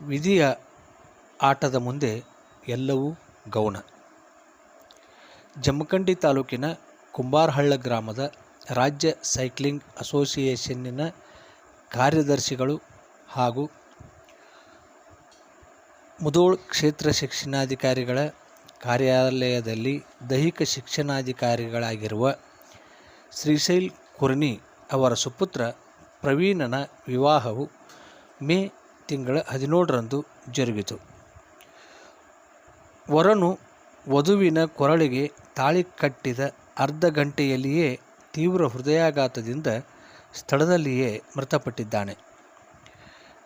ವಿಧಿಯ ಆಟದ ಮುಂದೆ ಎಲ್ಲವೂ ಗೌಣ. ಜಮಖಂಡಿ ತಾಲೂಕಿನ ಕುಂಬಾರಹಳ್ಳ ಗ್ರಾಮದ ರಾಜ್ಯ ಸೈಕ್ಲಿಂಗ್ ಅಸೋಸಿಯೇಷನ್ನಿನ ಕಾರ್ಯದರ್ಶಿಗಳು ಹಾಗೂ ಮುಧೋಳ್ ಕ್ಷೇತ್ರ ಶಿಕ್ಷಣಾಧಿಕಾರಿಗಳ ಕಾರ್ಯಾಲಯದಲ್ಲಿ ದೈಹಿಕ ಶಿಕ್ಷಣಾಧಿಕಾರಿಗಳಾಗಿರುವ ಶ್ರೀಶೈಲ್ ಕುರ್ನಿ ಅವರ ಸುಪುತ್ರ ಪ್ರವೀಣನ ವಿವಾಹವು ಮೇ ತಿಂಗಳ ಹದಿನೇಳರಂದು ಜರುಗಿತು. ವರನು ವಧುವಿನ ಕೊರಳಿಗೆ ತಾಳಿ ಕಟ್ಟಿದ ಅರ್ಧ ಗಂಟೆಯಲ್ಲಿಯೇ ತೀವ್ರ ಹೃದಯಾಘಾತದಿಂದ ಸ್ಥಳದಲ್ಲಿಯೇ ಮೃತಪಟ್ಟಿದ್ದಾನೆ.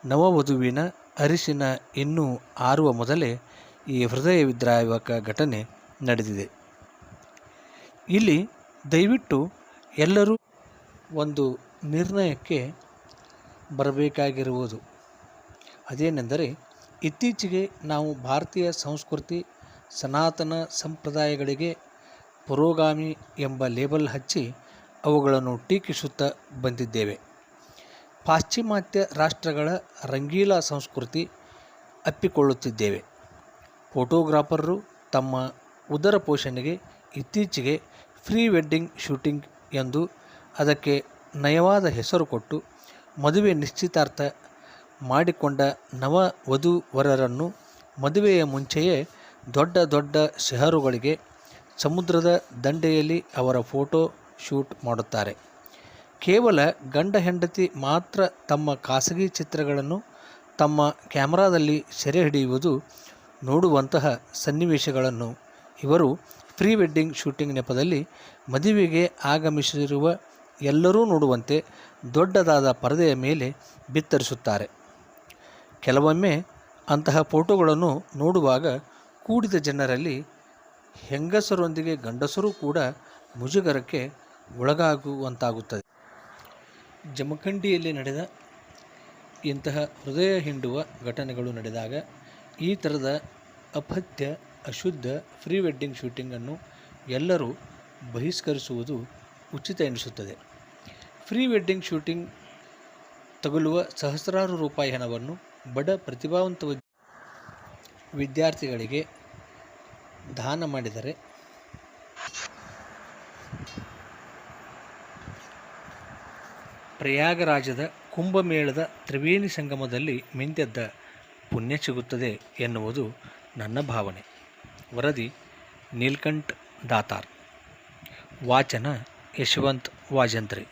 ನವವಧುವಿನ ಅರಿಶಿನ ಇನ್ನೂ ಆರುವ ಮೊದಲೇ ಈ ಹೃದಯ ವಿದ್ರಾವಕ ಘಟನೆ ನಡೆದಿದೆ. ಇಲ್ಲಿ ದಯವಿಟ್ಟು ಎಲ್ಲರೂ ಒಂದು ನಿರ್ಣಯಕ್ಕೆ ಬರಬೇಕಾಗಿರುವುದು. ಅದೇನೆಂದರೆ ಇತ್ತೀಚೆಗೆ ನಾವು ಭಾರತೀಯ ಸಂಸ್ಕೃತಿ, ಸನಾತನ ಸಂಪ್ರದಾಯಗಳಿಗೆ ಪುರೋಗಾಮಿ ಎಂಬ ಲೇಬಲ್ ಹಚ್ಚಿ ಅವುಗಳನ್ನು ಟೀಕಿಸುತ್ತಾ ಬಂದಿದ್ದೇವೆ. ಪಾಶ್ಚಿಮಾತ್ಯ ರಾಷ್ಟ್ರಗಳ ರಂಗೀಲಾ ಸಂಸ್ಕೃತಿ ಅಪ್ಪಿಕೊಳ್ಳುತ್ತಿದ್ದೇವೆ. ಫೋಟೋಗ್ರಾಫರ್ರು ತಮ್ಮ ಉದರ ಪೋಷಣೆಗೆ ಇತ್ತೀಚೆಗೆ ಫ್ರೀ ವೆಡ್ಡಿಂಗ್ ಶೂಟಿಂಗ್ ಎಂದು ಅದಕ್ಕೆ ನಯವಾದ ಹೆಸರು ಕೊಟ್ಟು ಮದುವೆ ನಿಶ್ಚಿತಾರ್ಥ ಮಾಡಿಕೊಂಡ ನವ ವಧುವರರನ್ನು ಮದುವೆಯ ಮುಂಚೆಯೇ ದೊಡ್ಡ ದೊಡ್ಡ ಶಹರುಗಳಿಗೆ ಸಮುದ್ರದ ದಂಡೆಯಲ್ಲಿ ಅವರ ಫೋಟೋ ಶೂಟ್ ಮಾಡುತ್ತಾರೆ. ಕೇವಲ ಗಂಡ ಹೆಂಡತಿ ಮಾತ್ರ ತಮ್ಮ ಖಾಸಗಿ ಚಿತ್ರಗಳನ್ನು ತಮ್ಮ ಕ್ಯಾಮರಾದಲ್ಲಿ ಸೆರೆ ಹಿಡಿಯುವುದು ನೋಡುವಂತಹ ಸನ್ನಿವೇಶಗಳನ್ನು ಇವರು ಪ್ರೀ ವೆಡ್ಡಿಂಗ್ ಶೂಟಿಂಗ್ ನೆಪದಲ್ಲಿ ಮದುವೆಗೆ ಆಗಮಿಸಿರುವ ಎಲ್ಲರೂ ನೋಡುವಂತೆ ದೊಡ್ಡದಾದ ಪರದೆಯ ಮೇಲೆ ಬಿತ್ತರಿಸುತ್ತಾರೆ. ಕೆಲವೊಮ್ಮೆ ಅಂತಹ ಫೋಟೋಗಳನ್ನು ನೋಡುವಾಗ ಕೂಡಿದ ಜನರಲ್ಲಿ ಹೆಂಗಸರೊಂದಿಗೆ ಗಂಡಸರು ಕೂಡ ಮುಜುಗರಕ್ಕೆ ಒಳಗಾಗುವಂತಾಗುತ್ತದೆ. ಜಮಖಂಡಿಯಲ್ಲಿ ನಡೆದ ಇಂತಹ ಹೃದಯ ಹಿಂಡುವ ಘಟನೆಗಳು ನಡೆದಾಗ ಈ ಥರದ ಅಪಥ್ಯ, ಅಶುದ್ಧ ಫ್ರೀ ವೆಡ್ಡಿಂಗ್ ಶೂಟಿಂಗನ್ನು ಎಲ್ಲರೂ ಬಹಿಷ್ಕರಿಸುವುದು ಉಚಿತ ಎನಿಸುತ್ತದೆ. ಫ್ರೀ ವೆಡ್ಡಿಂಗ್ ಶೂಟಿಂಗ್ ತಗುಲುವ ಸಹಸ್ರಾರು ರೂಪಾಯಿ ಹಣವನ್ನು ಬಡ ಪ್ರತಿಭಾವಂತ ವಿದ್ಯಾರ್ಥಿಗಳಿಗೆ ದಾನ ಮಾಡಿದರೆ ಪ್ರಯಾಗರಾಜದ ಕುಂಭಮೇಳದ ತ್ರಿವೇಣಿ ಸಂಗಮದಲ್ಲಿ ಮಿಂದೆದ್ದ ಪುಣ್ಯ ಸಿಗುತ್ತದೆ ಎನ್ನುವುದು ನನ್ನ ಭಾವನೆ. ವರದಿ ನೀಲ್ಕಂಠ್ ದಾತಾರ್. ವಾಚನ ಯಶವಂತ್ ವಾಜಂತ್ರಿ.